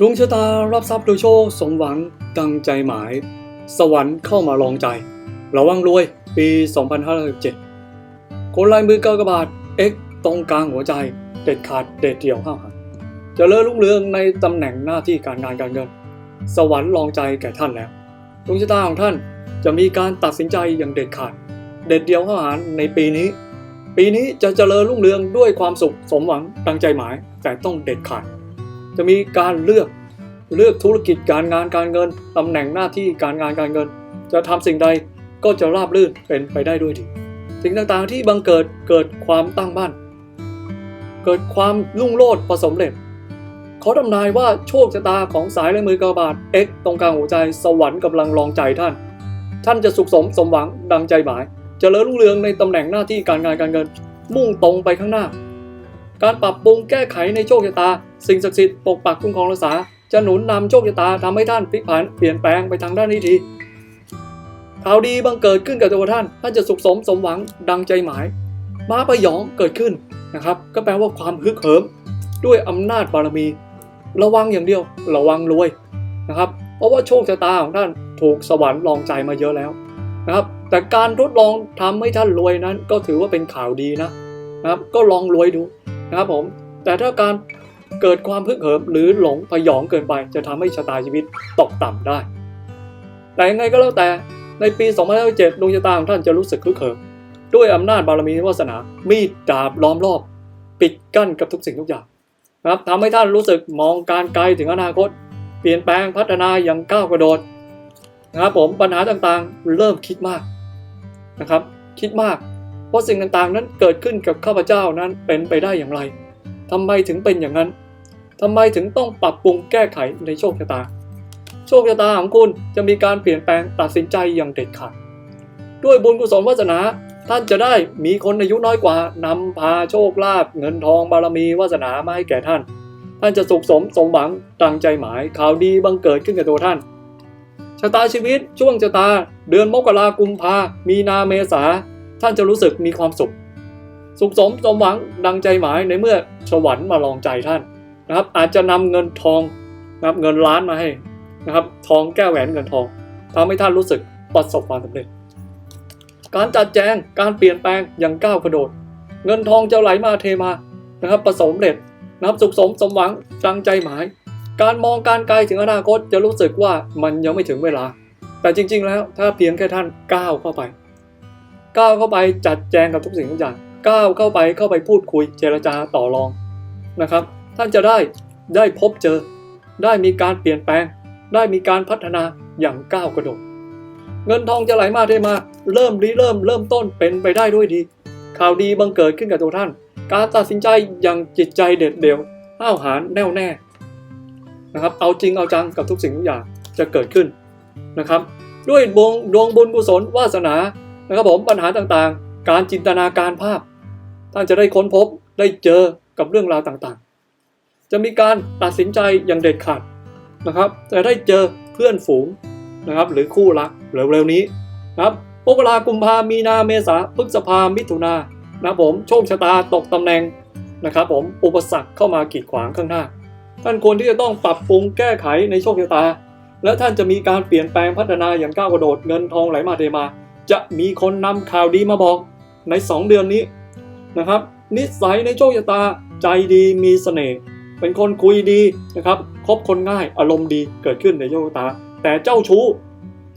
ดวงชะตารับทรัพย์โดยโชคสมหวังดังใจหมาย สวรรค์เข้ามาลองใจ ระวังรวยปี 2567คนลายมือกากบาท X ตรงกลางหัวใจ เด็ดขาดเด็ดเดี่ยวห้าวหาญจะเลิศรุ่งเรืองในตำแหน่งหน้าที่การงานการเงิน สวรรค์ลองใจแก่ท่านแล้วดวงชะตาของท่านจะมีการตัดสินใจอย่างเด็ดขาด เด็ดเดี่ยวห้าวหาญในปีนี้ ปีนี้จะเจริญรุ่งเรืองด้วยความสุขสมหวังดังใจหมายแต่ต้องเด็ดขาด จะมีการเลือกเลือกธุรกิจการงานการเงินตำแหน่งหน้าที่การงานการเงิน จะทำสิ่งใดก็จะราบรื่นเป็นไปได้ด้วยดี สิ่งต่างๆที่บังเกิดเกิดความตั้งมั่นเกิดความรุ่งโรจน์ประสมเร็จเขาทำนายว่าโชคชะตาของสายและมือกระบาด X ตรงกลางหัวใจสวรรค์กำลังลองใจท่าน ท่านจะสุขสมสมหวังดังใจหมายจเจริญรุ่งเรืองในตำแหน่งหน้าที่การงานการเงิน มุ่งตรงไปข้างหน้า การปรับปรุงแก้ไขในโชคชะตา สิ่งศักดิ์สิทธิ์ปกปักคุ้มครองรักษา จะหนุนนำโชคชะตาทำให้ท่านพลิกผันเปลี่ยนแปลงไปทางด้านนี้ทีข่าวดีบังเกิดขึ้นกับตัวท่าน ท่านจะสุขสมสมหวังดังใจหมาย ม้าพยองเกิดขึ้นนะครับ ก็แปลว่าความฮึกเหิม ด้วยอำนาจบารมี ระวังอย่างเดียว ระวังรวยนะครับ เพราะว่าโชคชะตาของท่านถูกสวรรค์ลองใจมาเยอะแล้วนะครับ แต่การทดลองทำให้ท่านรวยนั้น ก็ถือว่าเป็นข่าวดีนะนะครับ ก็ลองรวยดู นะครับผม แต่ถ้าการเกิดความพึกเหิมหรือหลงพยองเกินไปจะทำให้ชะตาชีวิตตกต่ำได้ แต่ยังไงก็แล้วแต่ในปี 2007ดวงชะตาของท่านจะรู้สึกคึกเหิมด้วยอำนาจบารมีวาสนา มีดดาบล้อมรอบ ปิดกั้นกับทุกสิ่งทุกอย่างนะครับทำให้ท่านรู้สึกมองการไกลถึงอนาคต เปลี่ยนแปลงพัฒนาอย่างก้าวกระโดดนะครับผมปัญหาต่างๆ เริ่มคิดมากนะครับ คิดมาก เพราะสิ่งต่างๆนั้นเกิดขึ้นกับข้าพเจ้านั้นเป็นไปได้อย่างไรทำไมถึงเป็นอย่างนั้นทำไมถึงต้องปรับปรุงแก้ไขในโชคชะตา โชคชะตาของคุณจะมีการเปลี่ยนแปลงตัดสินใจอย่างเด็ดขาด ด้วยบุญกุศลวาสนาท่านจะได้มีคนอายุน้อยกว่านำพาโชคลาภเงินทองบารมีวาสนามาให้แก่ท่าน ท่านจะสุขสมสมหวังตั้งใจหมายข่าวดีบังเกิดขึ้นกับตัวท่านชะตาชีวิตช่วงชะตา เดือนมกรากุมภามีนาเมษา ท่านจะรู้สึกมีความสุข สุขสมสมหวังดังใจหมายในเมื่อสวรรค์มาลองใจท่านนะครับ อาจจะนำเงินทองนะครับเงินล้านมาให้นะครับ ทองแก้วแหวนเงินทองทำให้ท่านรู้สึกประสบความสำเร็จ การจัดแจงการเปลี่ยนแปลงอย่างก้าวกระโดด เงินทองจะไหลมาเทมานะครับ ประสมเร็จนะครับสุขสมสมหวังดังใจหมาย การมองการไกลถึงอนาคตจะรู้สึกว่ามันยังไม่ถึงเวลา แต่จริง ๆ แล้วถ้าเพียงแค่ท่านก้าวเข้าไป ก้าวเข้าไปจัดแจงกับทุกสิ่งทุกอย่างก้าวเข้าไปเข้าไปพูดคุยเจรจาต่อรองนะครับ ท่านจะได้ได้พบเจอ ได้มีการเปลี่ยนแปลง ได้มีการพัฒนาอย่างก้าวกระโดดเงินทองจะไหลมาเทมา เริ่มริเริ่มเริ่มต้นเป็นไปได้ด้วยดี ข่าวดีบังเกิดขึ้นกับตัวท่าน การตัดสินใจอย่างจิตใจเด็ดเดี่ยวห้าวหาญแน่วแน่นะครับเอาจริงเอาจังกับทุกสิ่งทุกอย่างจะเกิดขึ้นนะครับ ด้วยดวงดวงบุญกุศลวาสนา นะครับผมปัญหาต่างๆ การจินตนาการภาพ ท่านจะได้ค้นพบได้เจอกับเรื่องราวต่างๆ จะมีการตัดสินใจอย่างเด็ดขาดนะครับจะได้เจอเพื่อนฝูงนะครับหรือคู่รักเร็วๆนี้นะครับมกรากุมภามีนาเมษาพฤษภามิถุนานะครับผมโชคชะตาตกตำแหน่งนะครับผมอุปสรรคเข้ามากีดขวางข้างหน้า ท่านควรที่จะต้องปรับปรุงแก้ไขในโชคชะตา และท่านจะมีการเปลี่ยนแปลงพัฒนาอย่างก้าวกระโดดเงินทองไหลมาเทมา จะมีคนนำข่าวดีมาบอกใน 2 เดือนนี้นะครับ นิสัยในโชคชะตาใจดีมีเสน่ห์เป็นคนคุยดีนะครับคบคนง่ายอารมณ์ดีเกิดขึ้นในโชคชะตา แต่เจ้าชู้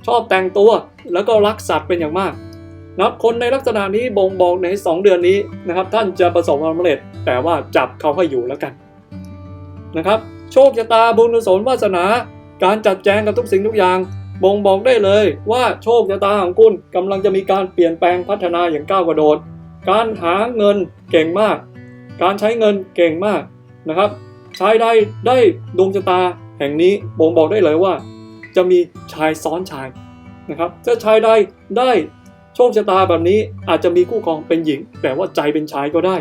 ชอบแต่งตัวแล้วก็รักสัตว์เป็นอย่างมากนะครับคนในลักษณะนี้บ่งบอกใน 2 เดือนนี้นะครับ ท่านจะประสบความสำเร็จ แต่ว่าจับเขาให้อยู่แล้วกันนะครับ โชคชะตาบุญกุศลวาสนา การจัดแจงกับทุกสิ่งทุกอย่าง บ่งบอกได้เลยว่าโชคชะตาของคุณกำลังจะมีการเปลี่ยนแปลงพัฒนาอย่างก้าวกระโดด การหาเงินเก่งมาก การใช้เงินเก่งมากนะครับชายใดได้ดวงชะตาแห่งนี้บ่งบอกได้เลยว่า จะมีชายซ้อนชายนะครับถ้าชายใดได้โชคชะตาแบบนี้อาจจะมีคู่ครองเป็นหญิง แต่ว่าใจเป็นชายก็ได้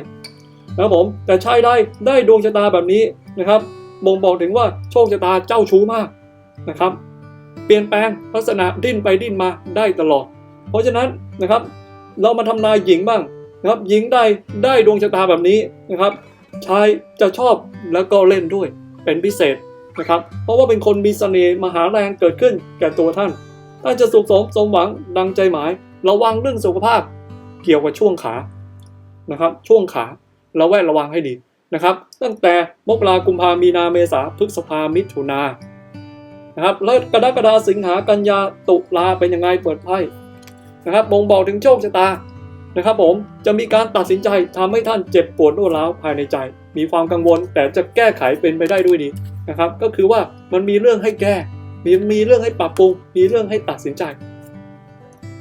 นะครับผมแต่ชายใดได้ดวงชะตาแบบนี้นะครับบ่งบอกถึงว่าโชคชะตาเจ้าชู้มากนะครับ ปลี่ยนแปลงลักษณะดิ้นไปดิ้นมาได้ตลอด เพราะฉะนั้นนะครับเรามาทำนายหญิงบ้างนะครับหญิงได้ได้ดวงชะตาแบบนี้นะครับชายจะชอบแล้วก็เล่นด้วยเป็นพิเศษนะครับ เพราะว่าเป็นคนมีเสน่ห์มหาแรงเกิดขึ้นแก่ตัวท่านท่านจะสุขสมสมหวังดังใจหมาย ระวังเรื่องสุขภาพเกี่ยวกับช่วงขานะครับ ช่วงขาเราแวดระวังให้ดีนะครับ ตั้งแต่มกรากุมภามีนาเมษาพฤษภามิถุนา นะครับแล้วกรกฎาสิงหากันยาตุลาเป็นยังไงเปิดไพ่นะครับบ่งบอกถึงโชคชะตานะครับผมจะมีการตัดสินใจทำให้ท่านเจ็บปวดรวดร้าวภายในใจ มีความกังวลแต่จะแก้ไขเป็นไปได้ด้วยดีนะครับ ก็คือว่ามันมีเรื่องให้แก้ มีมีเรื่องให้ปรับปรุง มีเรื่องให้ตัดสินใจ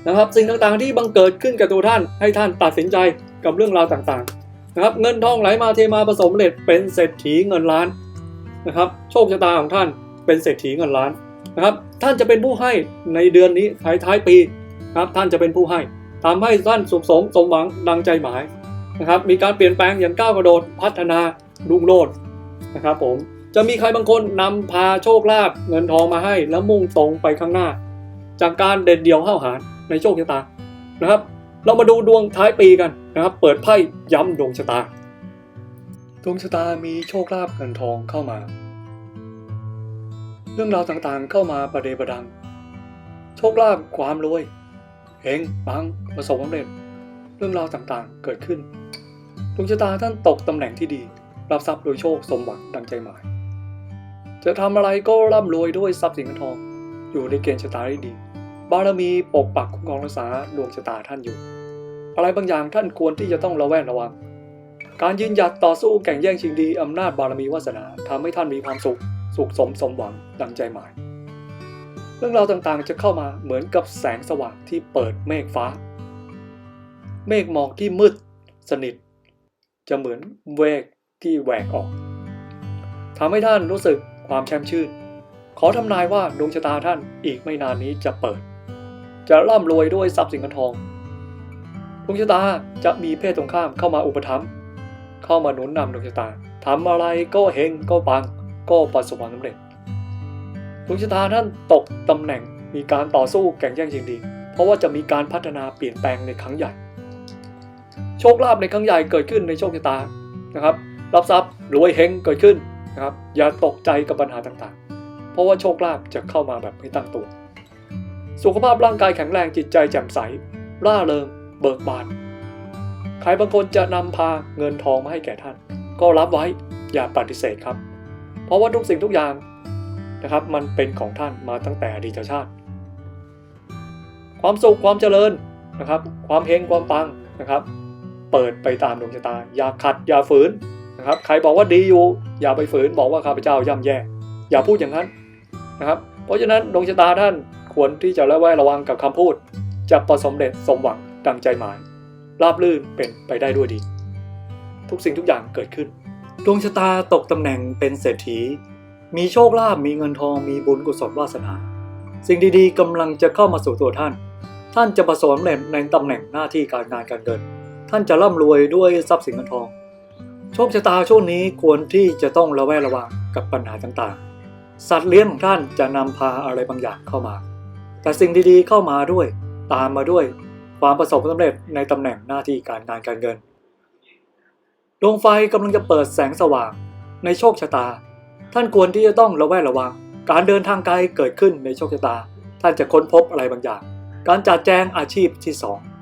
นะครับ สิ่งต่างๆที่บังเกิดขึ้นกับตัวท่านให้ท่านตัดสินใจกับเรื่องราวต่างๆนะครับ เงินทองไหลมาเทมาผสมเร็จเป็นเศรษฐีเงินล้านนะครับ โชคชะตาของท่าน เป็นเศรษฐีเงินล้านนะครับ ท่านจะเป็นผู้ให้ในเดือนนี้ท้ายท้ายปีนะครับ ท่านจะเป็นผู้ให้ทำให้ท่านสุขสมสมหวังดังใจหมายนะครับ มีการเปลี่ยนแปลงอย่างก้าวกระโดดพัฒนารุ่งโรจน์นะครับ ผมจะมีใครบางคนนำพาโชคลาภเงินทองมาให้แล้วมุ่งตรงไปข้างหน้า จากการเด็ดเดี่ยวห้าวหาญในโชคชะตานะครับ เรามาดูดวงท้ายปีกันนะครับ เปิดไพ่ย้ำดวงชะตาดวงชะตามีโชคลาภเงินทองเข้ามา รื่องราวต่างๆ เข้ามาประเดประดัง โชคลาภความรวยเฮงปังประสบความสำเร็จ เรื่องราวต่างๆ เกิดขึ้นดวงชะตาท่านตกตำแหน่งที่ดี รับทรัพย์โดยโชคสมหวังดังใจหมาย จะทำอะไรก็ร่ำรวยด้วยทรัพย์สินเงินทอง อยู่ในเกณฑ์ชะตาที่ดี บารมีปกปักคุ้มครองรักษาดวงชะตาท่านอยู่ อะไรบางอย่างท่านควรที่จะต้องระแวดระวัง การยืนหยัดต่อสู้แข่งแย่งชิงดีอำนาจบารมีวาสนาทำให้ท่านมีความสุข สุขสมสมหวังดังใจหมาย เรื่องราวต่างๆจะเข้ามาเหมือนกับแสงสว่างที่เปิดเมฆฟ้า เมฆหมอกที่มืดสนิท จะเหมือนเวกที่แหวกออกทำให้ท่านรู้สึกความแช่มชื่น ขอทำนายว่าดวงชะตาท่านอีกไม่นานนี้จะเปิด จะร่ำรวยด้วยทรัพย์สินเงินทองดวงชะตาจะมีเพศตรงข้ามเข้ามาอุปถัมภ์เข้ามาหนุนนำดวงชะตาทำอะไรก็เฮงก็ปัง ก็ประสบความสำเร็จดวงชะตาท่านตกตำแหน่งมีการต่อสู้แข่งแย่งชิงดี เพราะว่าจะมีการพัฒนาเปลี่ยนแปลงในครั้งใหญ่ โชคลาภในครั้งใหญ่เกิดขึ้นในโชคชะตานะครับ รับทรัพย์รวยเฮงเกิดขึ้นนะครับ อย่าตกใจกับปัญหาต่างๆ เพราะว่าโชคลาภจะเข้ามาแบบไม่ตั้งตัว สุขภาพร่างกายแข็งแรงจิตใจแจ่มใส ร่าเริง เบิกบาน ใครบางคนจะนำพาเงินทองมาให้แก่ท่าน ก็รับไว้อย่าปฏิเสธครับ เพราะว่าทุกสิ่งทุกอย่างนะครับ มันเป็นของท่านมาตั้งแต่ดีตชาติ ความสุขความเจริญนะครับ ความเฮงความปังนะครับ เปิดไปตามดวงชะตา อย่าขัดอย่าฝืนนะครับ ใครบอกว่าดีอยู่ อย่าไปฝืนบอกว่าข้าพเจ้าย่ำแย่ อย่าพูดอย่างนั้นนะครับ เพราะฉะนั้นดวงชะตาท่านควรที่จะระแวดระวังกับคำพูด จะประสบเร็จสมหวังดังใจหมาย ราบลื่นเป็นไปได้ด้วยดี ทุกสิ่งทุกอย่างเกิดขึ้น ดวงชะตาตกตำแหน่งเป็นเศรษฐี มีโชคลาภมีเงินทองมีบุญกุศลวาสนา สิ่งดีๆกำลังจะเข้ามาสู่ตัวท่าน ท่านจะประสบเร็จในตำแหน่งหน้าที่การงานการเงิน ท่านจะร่ำรวยด้วยทรัพย์สินเงินทอง โชคชะตาช่วงนี้ควรที่จะต้องระแวดระวังกับปัญหาต่างๆ สัตว์เลี้ยงของท่านจะนำพาอะไรบางอย่างเข้ามา แต่สิ่งดีๆเข้ามาด้วย ตามมาด้วยความประสบความสำเร็จในตำแหน่งหน้าที่การงานการเงิน ดวงไฟกำลังจะเปิดแสงสว่าง ในโชคชะตา ท่านควรที่จะต้องระแวดระวัง การเดินทางไกลเกิดขึ้นในโชคชะตา ท่านจะค้นพบอะไรบางอย่าง การจัดแจงอาชีพที่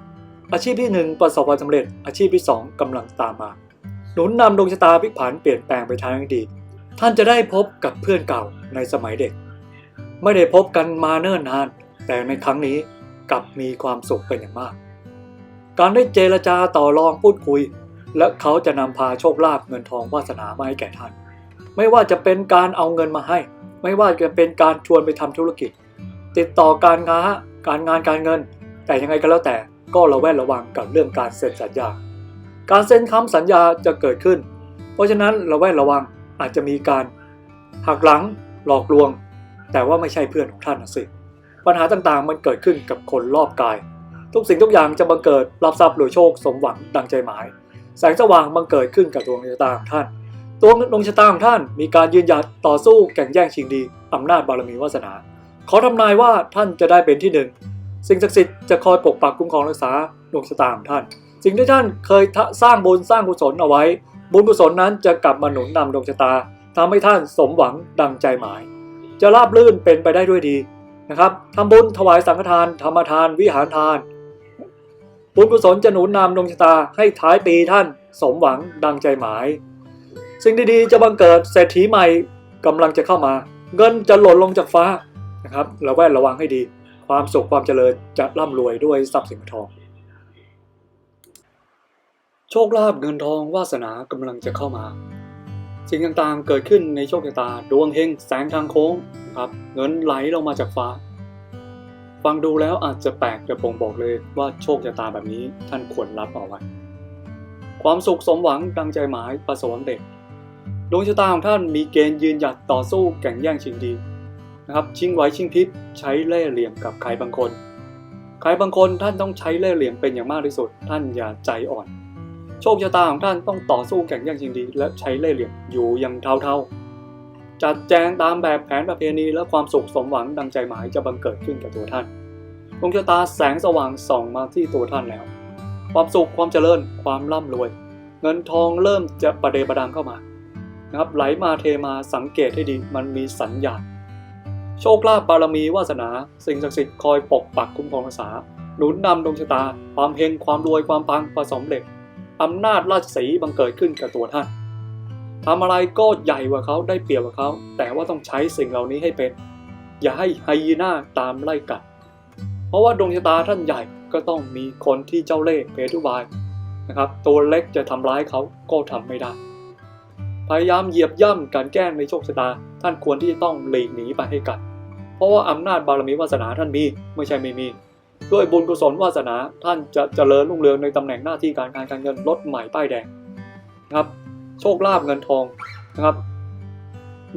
2 อาชีพที่ 1 ประสบความสำเร็จ อาชีพที่ 2กำลังตามมา หนุนนำดวงชะตาพลิกผันเปลี่ยนแปลงไปทางดี ท่านจะได้พบกับเพื่อนเก่าในสมัยเด็ก ไม่ได้พบกันมาเนิ่นนาน แต่ในครั้งนี้กลับมีความสุขเป็นอย่างมาก การได้เจรจาต่อรองพูดคุย และเขาจะนำพาโชคลาภเงินทองวาสนามาให้แก่ท่าน ไม่ว่าจะเป็นการเอาเงินมาให้ ไม่ว่าจะเป็นการชวนไปทำธุรกิจ ติดต่อการงานการงานการเงิน แต่ยังไงก็แล้วแต่ก็ระแวดระวังกับเรื่องการเซ็นสัญญา การเซ็นคำสัญญาจะเกิดขึ้น เพราะฉะนั้นระแวดระวังอาจจะมีการหักหลังหลอกลวง แต่ว่าไม่ใช่เพื่อนของท่านนะสิปัญหาต่างๆ มันเกิดขึ้นกับคนรอบกาย ทุกสิ่งทุกอย่างจะบังเกิดรับทรัพย์โดยโชคสมหวังดังใจหมาย แสงสว่างบังเกิดขึ้นกับดวงชะตาของท่านตัวดวงชะตาของท่านมีการยืนหยัดต่อสู้แข่งแย่งชิงดีอำนาจบารมีวาสนา ขอทำนายว่าท่านจะได้เป็นที่หนึ่งสิ่งศักดิ์สิทธิ์จะคอยปกปักคุ้มครองรักษาดวงชะตาของท่าน สิ่งที่ท่านเคยสร้างบุญสร้างกุศลเอาไว้ บุญกุศลนั้นจะกลับมาหนุนนำดวงชะตาทำให้ท่านสมหวังดังใจหมาย จะราบลื่นเป็นไปได้ด้วยดีนะครับทำบุญถวายสังฆทานธรรมทาน วิหารทาน บุญกุศลจะหนุนนำดวงชะตาให้ท้ายปีท่านสมหวังดังใจหมาย สิ่งดีๆจะบังเกิดเศรษฐีใหม่กำลังจะเข้ามา เงินจะหล่นลงจากฟ้านะครับระแวดระวังให้ดี ความสุขความเจริญจะร่ำรวยด้วยทรัพย์สินเงินทอง โชคลาภเงินทองวาสนากำลังจะเข้ามา สิ่งต่างๆเกิดขึ้นในโชคชะตาดวงเฮงแสงทางโค้งนะครับเงินไหลลงมาจากฟ้า ฟังดูแล้วอาจจะแปลกแต่บ่งบอกเลยว่าโชคชะตาแบบนี้ท่านควรรับเอาไว้ความสุขสมหวังดังใจหมายประสบความสำเร็จดวงชะตาของท่านมีเกณฑ์ยืนหยัดต่อสู้แข่งแย่งชิงดีนะครับชิงไหวชิงพริบใช้เล่ห์เหลี่ยมกับใครบางคนใครบางคนท่านต้องใช้เล่ห์เหลี่ยมเป็นอย่างมากที่สุด ท่านอย่าใจอ่อน โชคชะตาของท่านต้องต่อสู้แข่งแย่งชิงดี และใช้เล่ห์เหลี่ยมอยู่อย่างเท่าๆ จัดแจงตามแบบแผนประเพณีและความสุขสมหวังดังใจหมายจะบังเกิดขึ้นกับตัวท่านดวงชะตาแสงสว่างส่องมาที่ตัวท่านแล้ว ความสุขความเจริญความร่ำรวย เงินทองเริ่มจะประเดประดังเข้ามานะครับไหลมาเทมาสังเกตให้ดีมันมีสัญญาณโชคลาภบารมีวาสนา สิ่งศักดิ์สิทธิ์คอยปกปักคุ้มครองรักษาหนุนนำดวงชะตา ความเฮงความรวยความปังประสมเร็จอำนาจราชสีบังเกิดขึ้นกับตัวท่าน ทำอะไรก็ใหญ่กว่าเขาได้เปรียบกว่าเขา แต่ว่าต้องใช้สิ่งเหล่านี้ให้เป็น อย่าให้ไฮยีน่าตามไล่กัด เพราะว่าดวงชะตาท่านใหญ่ก็ต้องมีคนที่เจ้าเล่ห์เพทุบายนะครับตัวเล็กจะทำร้ายเขาก็ทำไม่ได้ พยายามเหยียบย่ำการแกล้งในโชคชะตา ท่านควรที่จะต้องหลีกหนีไปให้กัดเพราะว่าอำนาจบารมีวาสนาท่านมีไม่ใช่ไม่มี ด้วยบุญกุศลวาสนาท่านจะเจริญรุ่งเรืองในตำแหน่งหน้าที่การงานการเงินรถใหม่ป้ายแดงนะครับ โชคลาภเงินทองนะครับ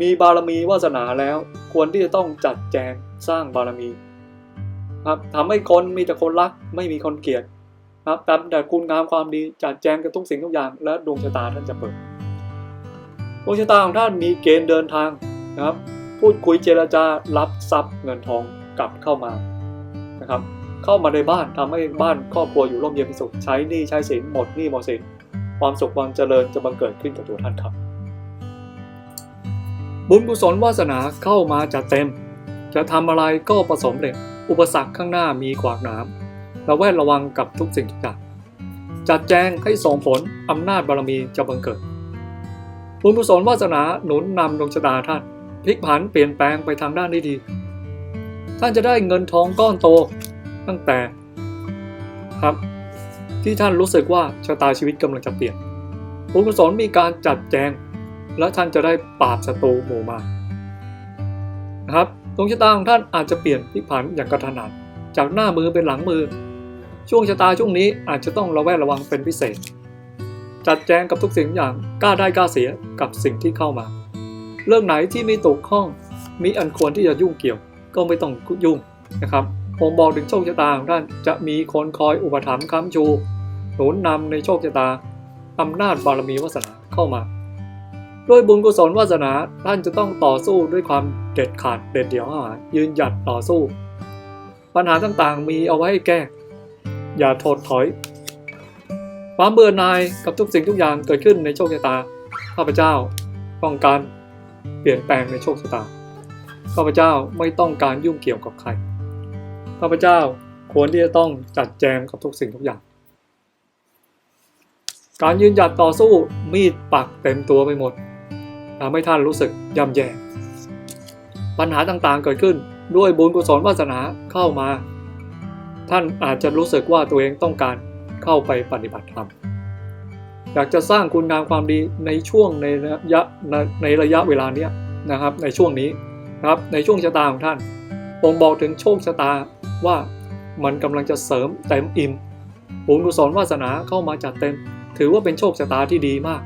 มีบารมีวาสนาแล้ว ควรที่จะต้องจัดแจงสร้างบารมีครับทำให้คนมีแต่คนรักไม่มีคนเกลียดครับแต่แต่คุณงามความดีจัดแจงกับทุกสิ่งทุกอย่าง และดวงชะตาท่านจะเปิดดวงชะตาของท่านมีเกณฑ์เดินทางนะครับ พูดคุยเจรจารับทรัพย์เงินทองกลับเข้ามานะครับ เข้ามาในบ้านทำให้บ้านครอบครัวอยู่ร่มเย็นเป็นสุขใช้หนี้ใช้สินหมดหนี้หมดสิน ความสุขความเจริญจะบังเกิดขึ้นกับตัวท่านครับ บุญกุศลวาสนาเข้ามาจัดเต็ม จะทำอะไรก็ประสมเร็จ อุปสรรคข้างหน้ามีขวากหนามระแวดระวังกับทุกสิ่งทุกอย่างจัดแจงให้ส่งผลอำนาจบารมีจะบังเกิด บุญกุศลวาสนาหนุนนำดวงชะตาท่านพลิกผันเปลี่ยนแปลงไปทางด้านที่ดี ท่านจะได้เงินทองก้อนโตตั้งแต่ครับ ที่ท่านรู้สึกว่าชะตาชีวิตกำลังจะเปลี่ยนบุญกุศลมีการจัดแจง และท่านจะได้ปราบศัตรูหมู่มารนะครับดวงชะตาของท่านอาจจะเปลี่ยนพลิกผันอย่างกระทันหันจากหน้ามือเป็นหลังมือ ช่วงชะตาช่วงนี้อาจจะต้องระแวดระวังเป็นพิเศษ จัดแจงกับทุกสิ่งอย่างกล้าได้กล้าเสียกับสิ่งที่เข้ามา เรื่องไหนที่ไมีตกข้องมีอันควรที่จะยุ่งเกี่ยวก็ไม่ต้องยุ่งนะครับ ผมบอกถึงโชคชะตาของท่านจะมีคนคอยอุปถัมภ์ค้ำชู หนุนนำในโชคชะตาอำนาจบารมีวาสนาเข้ามา ด้วยบุญกุศลวาสนาท่านจะต้องต่อสู้ด้วยความเด็ดขาดเด็ดเดี่ยวหายืนหยัดต่อสู้ ปัญหาต่างๆมีเอาไว้ให้แก้ อย่าถดถอย ความเบื่อหน่ายกับทุกสิ่งทุกอย่างเกิดขึ้นในโชคชะตาข้าพเจ้าต้องการเปลี่ยนแปลงในโชคชะตาข้าพเจ้าไม่ต้องการยุ่งเกี่ยวกับใคร ข้าพเจ้าควรที่จะต้องจัดแจงกับทุกสิ่งทุกอย่าง การยืนหยัดต่อสู้มีดปักเต็มตัวไปหมดทำให้ท่านรู้สึกย่ำแย่ ปัญหาต่างๆเกิดขึ้นด้วยบุญกุศลวาสนาเข้ามา ท่านอาจจะรู้สึกว่าตัวเองต้องการเข้าไปปฏิบัติธรรม อยากจะสร้างคุณงามความดีในช่วงในระยะในระยะเวลาเนี้ยนะครับในช่วงนี้นะครับในช่วงชะตาของท่านบ่งบอกถึงโชคชะตา ว่ามันกำลังจะเสริมเต็มอิ่มบุญกุศลวาสนาเข้ามาจัดเต็ม ถือว่าเป็นโชคชะตาที่ดีมาก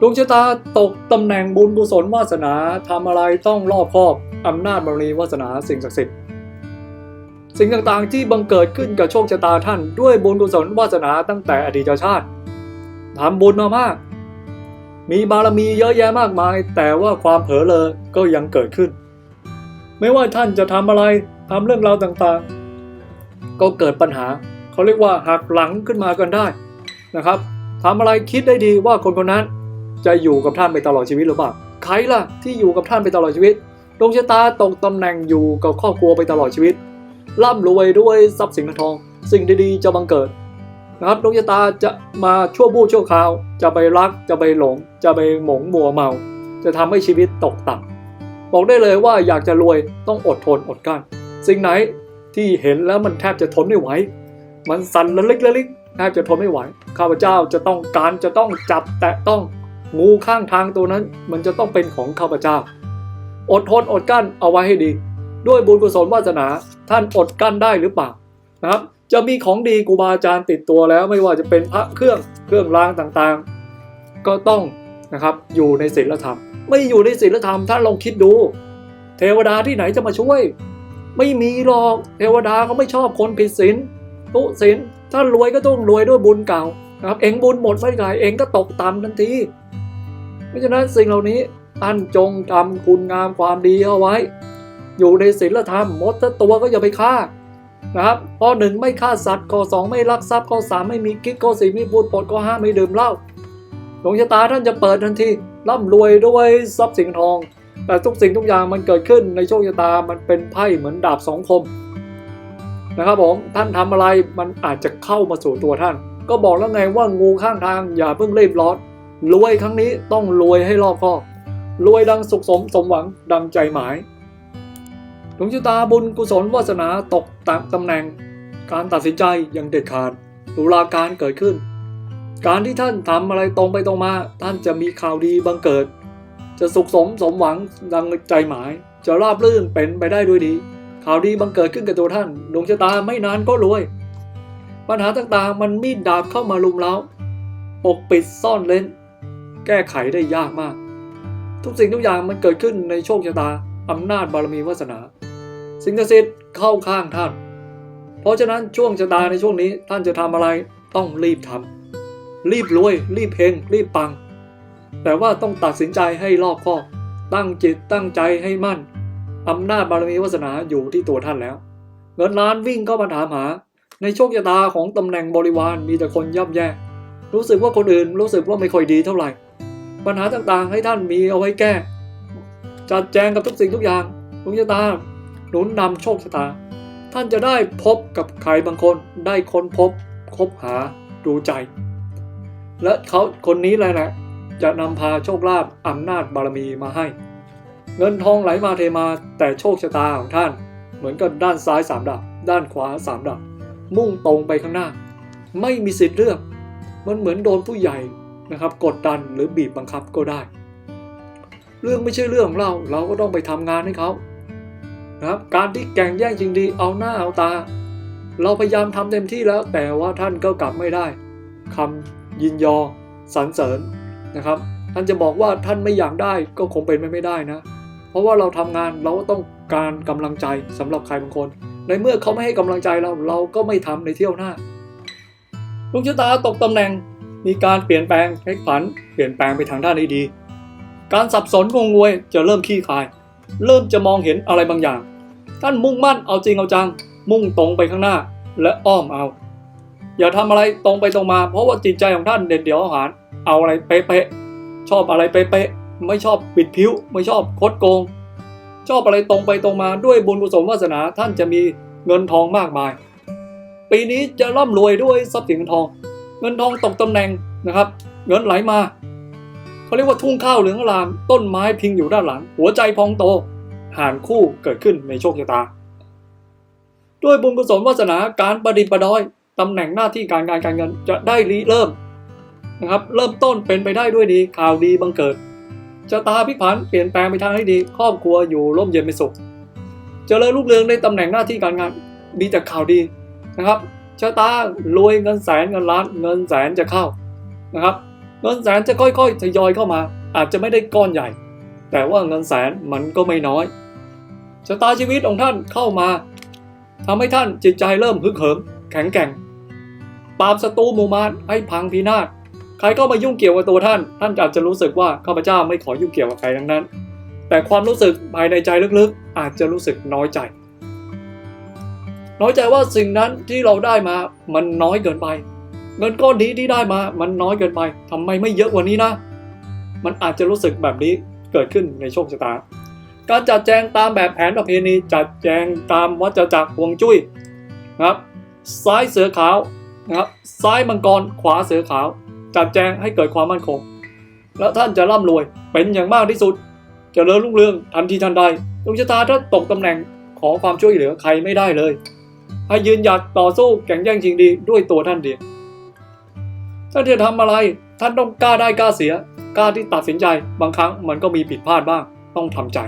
ดวงชะตาตกตำแหน่งบุญกุศลวาสนาทำอะไรต้องรอบคอบอำนาจบารมีวาสนาสิ่งศักดิ์สิทธิ์สิ่งต่างๆที่บังเกิดขึ้นกับโชคชะตาท่าน ด้วยบุญกุศลวาสนาตั้งแต่อดีตชาติทำบุญมามาก มีบารมีเยอะแยะมากมาย แต่ว่าความเผลอเลอก็ยังเกิดขึ้น ไม่ว่าท่านจะทำอะไร ทำเรื่องราวต่างๆ ก็เกิดปัญหา เขาเรียกว่าหักหลังขึ้นมากันได้นะครับทำอะไรคิดได้ดีว่าคนคนนั้น จะอยู่กับท่านไปตลอดชีวิตหรือเปล่าใครล่ะที่อยู่กับท่านไปตลอดชีวิตดวงชะตาตกตำแหน่งอยู่กับครอบครัวไปตลอดชีวิตร่ำรวยด้วยทรัพย์สินเงินทอง สิ่งดีๆจะบังเกิดนะครับดวงชะตาจะมาชั่วบู้ชั่วคราว จะไปรักจะไปหลง จะไปหมงมัวเมา จะทำให้ชีวิตตกต่ำบอกได้เลยว่าอยากจะรวยต้องอดทนอดกลั้น สิ่งไหนที่เห็นแล้วมันแทบจะทนไม่ไหว มันสั่นละลิกละลิกแทบจะทนไม่ไหว ข้าพเจ้าจะต้องการจะต้องจับแตะต้องงูข้างทางตัวนั้น มันจะต้องเป็นของข้าพเจ้า อดทนอดกั้นเอาไว้ให้ดี ด้วยบุญกุศลวาสนาท่านอดกั้นได้หรือเปล่านะครับ จะมีของดีครูบาอาจารย์ติดตัวแล้วไม่ว่าจะเป็นพระเครื่องเครื่องรางต่างๆ ก็ต้องนะครับอยู่ในศีลธรรม ไม่อยู่ในศีลธรรมท่านลองคิดดู เทวดาที่ไหนจะมาช่วย ไม่มีหรอก เทวดาเขาไม่ชอบคนผิดศีลตุศีลถ้ารวยก็ต้องรวยด้วยบุญเก่านะครับ เองบุญหมดไม่ไกลเองก็ตกต่ำทันที เพราะฉะนั้นสิ่งเหล่านี้ท่านจงทำคุณงามความดีเอาไว้ อยู่ในศีลธรรมมดตัวก็อย่าไปฆ่านะครับข้อหนึ่งไม่ฆ่าสัตว์ข้อสองไม่ลักทรัพย์ข้อสามไม่มีกิ๊กข้อสี่ไม่พูดปดข้อห้าไม่ดื่มเหล้าดวงชะตาท่านจะเปิดทันทีร่ำรวยด้วยทรัพย์สินทอง แต่ทุกสิ่งทุกอย่างมันเกิดขึ้นในโชคชะตา มันเป็นไพ่เหมือนดาบสองคมนะครับผม ท่านทำอะไรมันอาจจะเข้ามาสู่ตัวท่าน ก็บอกแล้วไงว่างูข้างทางอย่าเพิ่งรีบร้อน รวยครั้งนี้ต้องรวยให้รอบคอบ รวยดังสุขสมสมหวังดังใจหมายดวงชะตาบุญกุศลวาสนาตกตามตำแหน่ง การตัดสินใจอย่างเด็ดขาดตุลาการเกิดขึ้น การที่ท่านทำอะไรตรงไปตรงมา ท่านจะมีข่าวดีบังเกิด จะสุขสมสมหวังดังใจหมาย จะราบรื่นเป็นไปได้ด้วยดี ข่าวดีบังเกิดขึ้นกับตัวท่าน ดวงชะตาไม่นานก็รวย ปัญหาต่างๆ มันมีดดาบเข้ามาลุมเล้า ปกปิดซ่อนเล้น แก้ไขได้ยากมาก ทุกสิ่งทุกอย่างมันเกิดขึ้นในโชคชะตาอำนาจบารมีวาสนา สิ่งศักดิ์สิทธิ์เข้าข้างท่าน เพราะฉะนั้นช่วงชะตาในช่วงนี้ท่านจะทำอะไรต้องรีบทำรีบรวย รีบเฮงรีบปัง แต่ว่าต้องตัดสินใจให้รอบคอบตั้งจิตตั้งใจให้มั่นอำนาจบารมีวาสนาอยู่ที่ตัวท่านแล้ว เงินล้านวิ่งเข้ามาถามหา ในโชคชะตาของตำแหน่งบริวารมีแต่คนย่ำแย่ รู้สึกว่าคนอื่นรู้สึกว่าไม่ค่อยดีเท่าไหร่ ปัญหาต่างๆให้ท่านมีเอาไว้แก้ จัดแจงกับทุกสิ่งทุกอย่างดวงชะตาหนุนนำโชคชะตา ท่านจะได้พบกับใครบางคนได้ค้นพบคบหาดูใจ และเขาคนนี้แหละนะ จะนำพาโชคลาภอำนาจบารมีมาให้ เงินทองไหลมาเทมาแต่โชคชะตาของท่าน เหมือนกับด้านซ้ายสามดาบด้านขวาสามดาบมุ่งตรงไปข้างหน้า ไม่มีสิทธิ์เลือกมันเหมือนโดนผู้ใหญ่นะครับ กดดันหรือบีบบังคับก็ได้ เรื่องไม่ใช่เรื่องของเราเราก็ต้องไปทำงานให้เขานะครับการที่แก่งแย่งจริงดีเอาหน้าเอาตา เราพยายามทำเต็มที่แล้วแต่ว่าท่านก็กลับไม่ได้คำยินยอสรรเสริญ นะครับ ท่านจะบอกว่าท่านไม่อยากได้ก็คงเป็นไปไม่ได้นะ เพราะว่าเราทำงานเราก็ต้องการกำลังใจสำหรับใครบางคน ในเมื่อเขาไม่ให้กำลังใจเราเราก็ไม่ทำในเที่ยวหน้าดวงชะตาตกตำแหน่งมีการเปลี่ยนแปลงพลิกผัน เปลี่ยนแปลงไปทางด้านที่ดี การสับสนงงงวยจะเริ่มขี้คาย เริ่มจะมองเห็นอะไรบางอย่าง ท่านมุ่งมั่นเอาจริงเอาจัง มุ่งตรงไปข้างหน้าและอ้อมเอา อย่าทำอะไรตรงไปตรงมา เพราะว่าจิตใจของท่านเด็ดเดี่ยวอาหาร เอาอะไรเป๊ะๆชอบอะไรเป๊ะๆไม่ชอบปิดผิว ไม่ชอบคดโกง ชอบอะไรตรงไปตรงมาด้วยบุญกุศลวาสนาท่านจะมีเงินทองมากมาย ปีนี้จะร่ำรวยด้วยทรัพย์สินเงินทอง เงินทองตกตำแหน่งนะครับ เงินไหลมาเขาเรียกว่าทุ่งข้าวเหลืองอลาม ต้นไม้พิงอยู่ด้านหลัง หัวใจพองโตหานคู่เกิดขึ้นในโชคชะตา ด้วยบุญกุศลวาสนาการประดิษฐ์ประดอยตำแหน่งหน้าที่การงานการเงินจะได้ริเริ่ม นะครับ เริ่มต้นเป็นไปได้ด้วยดีข่าวดีบังเกิดชะตาพลิกผันเปลี่ยนแปลงไปทางที่ดี ครอบครัวอยู่ร่มเย็นเป็นสุขจเจริญรุ่งเรืองในตำแหน่งหน้าที่การงานมีแต่ข่าวดีนะครับชะตารวยเงินแสนเงินล้านเงินแสนจะเข้านะครับ เงินแสนจะค่อยๆทยอยเข้ามา อาจจะไม่ได้ก้อนใหญ่ แต่ว่าเงินแสนมันก็ไม่น้อยชะตาชีวิตของท่านเข้ามาทำให้ท่านจิตใจเริ่มฮึกเหิม แข็งแกร่งปราบศัตรูหมู่มารให้พังพินาศ ใครก็มายุ่งเกี่ยวกับตัวท่าน ท่านอาจจะรู้สึกว่าข้าพเจ้าไม่ขอยุ่งเกี่ยวกับใครทั้งนั้น แต่ความรู้สึกภายในใจลึกๆ อาจจะรู้สึกน้อยใจ น้อยใจว่าสิ่งนั้นที่เราได้มา มันน้อยเกินไป เงินก้อนนี้ที่ได้มา มันน้อยเกินไปทำไมไม่เยอะกว่านี้นะ มันอาจจะรู้สึกแบบนี้เกิดขึ้นในโชคชะตา การจัดแจงตามแบบแผนประเพณีจัดแจงตามวัฏจักรวงจุ้ยนะครับ ซ้ายเสือขาวนะครับ ซ้ายมังกร ขวาเสือขาว จัดแจงให้เกิดความมั่นคง แล้วท่านจะร่ำรวยเป็นอย่างมากที่สุดจเจริญรุ่งเรืองทันทีทันใดดวงชะตาถ้าตกตำแหน่งขอความช่วยเหลือใครไม่ได้เลย ให้ยืนหยัดต่อสู้แข่งแย่งชิงดีด้วยตัวท่านเดียวท่านจะทำอะไรท่านต้องกล้าได้กล้าเสียกล้าที่ตัดสินใจบางครั้งมันก็มีผิดพลาดบ้างต้องทำใจ